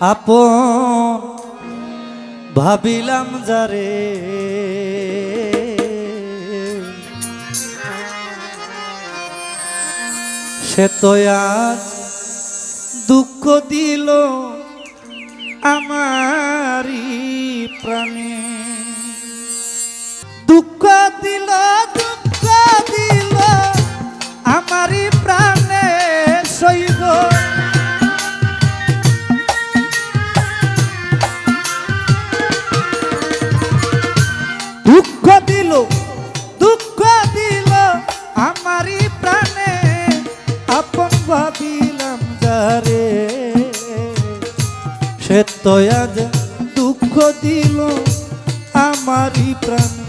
আপন ভাবিলাম যারে সে তো আজ দুঃখ দিল আমারি প্রাণে। আজ দুঃখ দিল আমারি প্রাণে।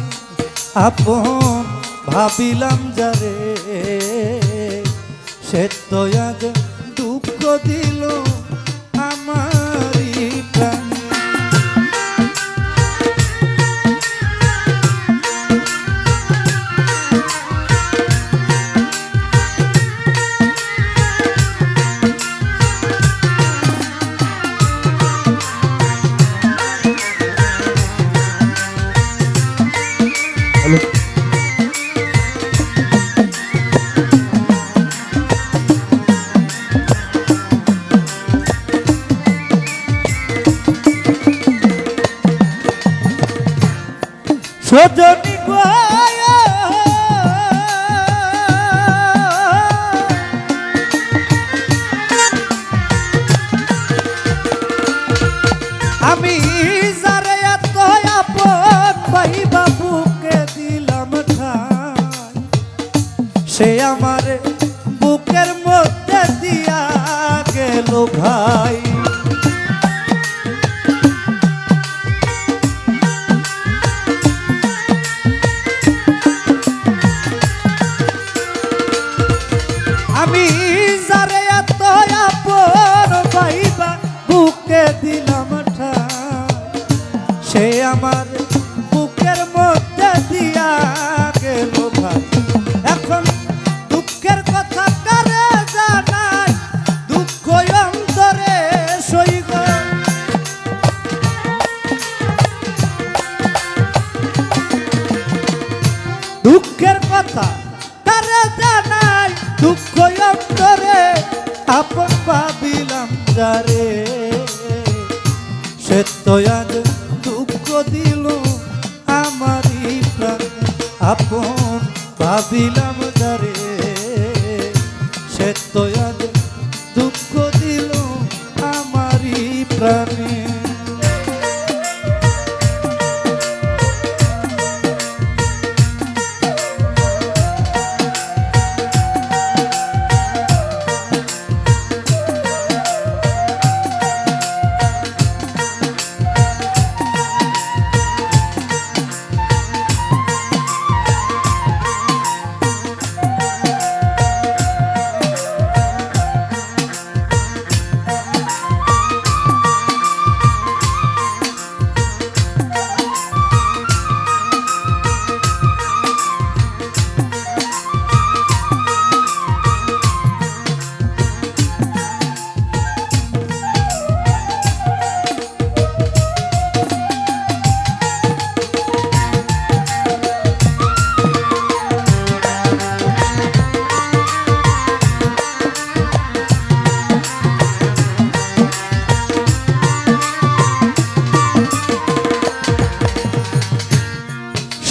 আপন ভাবিলাম যারে সে আজ দুঃখ দিল সে আমার বুকের মধ্যে দিয়া গেল ভাই। আমি দিলাম সে আমার ভাবিলাম যারে। সে তো আজ দুঃখ দিল আমারই প্রাণে। আপন ভাবিলাম যারে। সে তো আজ দুঃখ দিল আমারই প্রাণে।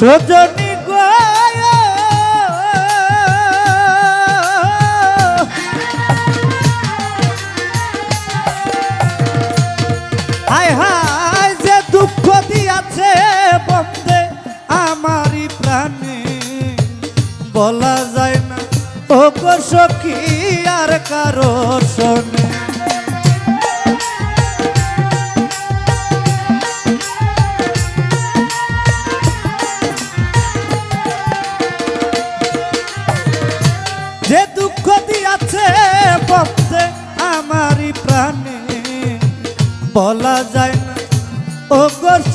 সজনী হায় হায়, যে দুঃখ দিয়াছে বন্দে আমারই প্রাণে। বলা যায় না ও সখী, আর কারও শোনে বলা যায় না। ও গোস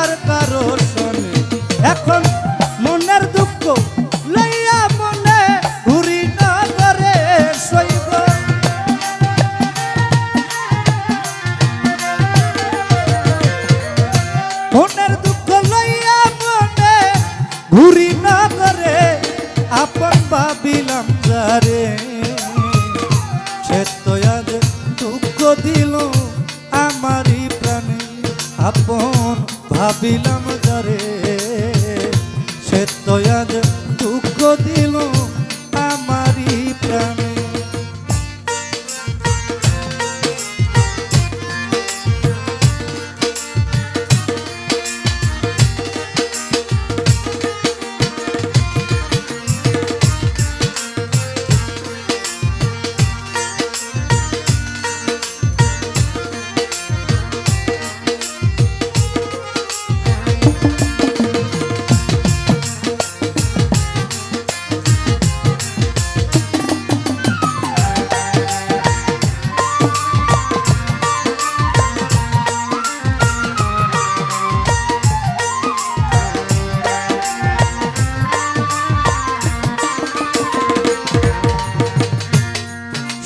আর কারও শোনে। এখন মনের দুঃখ লইয়া মনে ঘুরি না করে শৈব মনের দুঃখ লইয়া মনে ঘুরি না করে আপন ভাবিলাম যারে। ভাবিলাম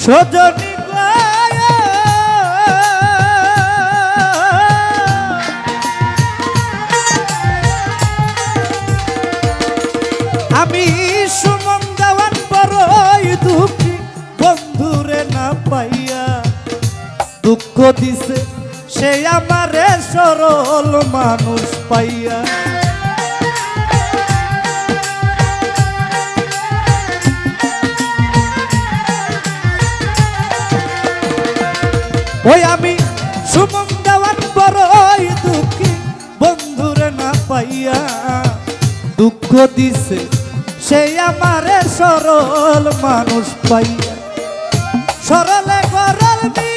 সজনী আমি সুমন দেওয়ান বড়ই দুঃখী, বন্ধুরে না পাইয়া। দুঃখ দিছে সে আমারে সরল মানুষ পাইয়া। ওই আমি সুমন দেওয়ান বড়ই দুঃখী বন্ধুরে না পাইয়া দুঃখ দিছে। সেই আমারে সরল মানুষ পাইয়া। সরলে গরল মিশাইয়া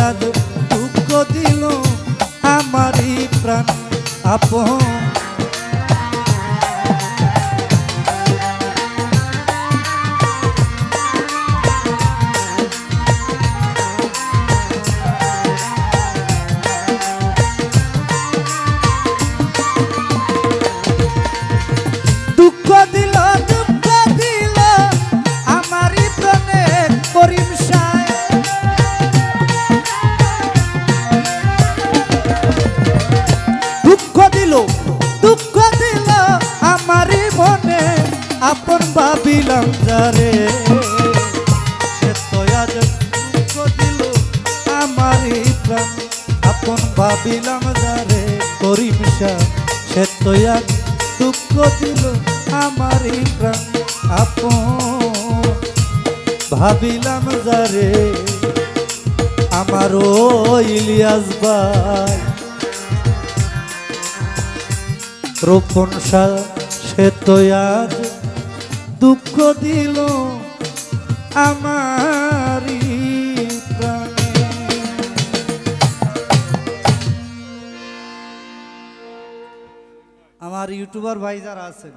আজ দুঃখ দিল আমারই প্রাণ আপন দিল, দুঃখ দিল আমারই মনে, আপন ভাবিলাম যারে। দুঃখ দিল আমারই প্রাণ, আপন ভাবিলাম যারে। করিম সে তো দুঃখ দিল আমারই প্রাণ, আপন ভাবিলাম যারে। আমারও ইলিয়াস ভাই রোপণ সে তো আজ দুঃখ দিল আমারই আমার ইউটিউবার ভাই যারা আছেন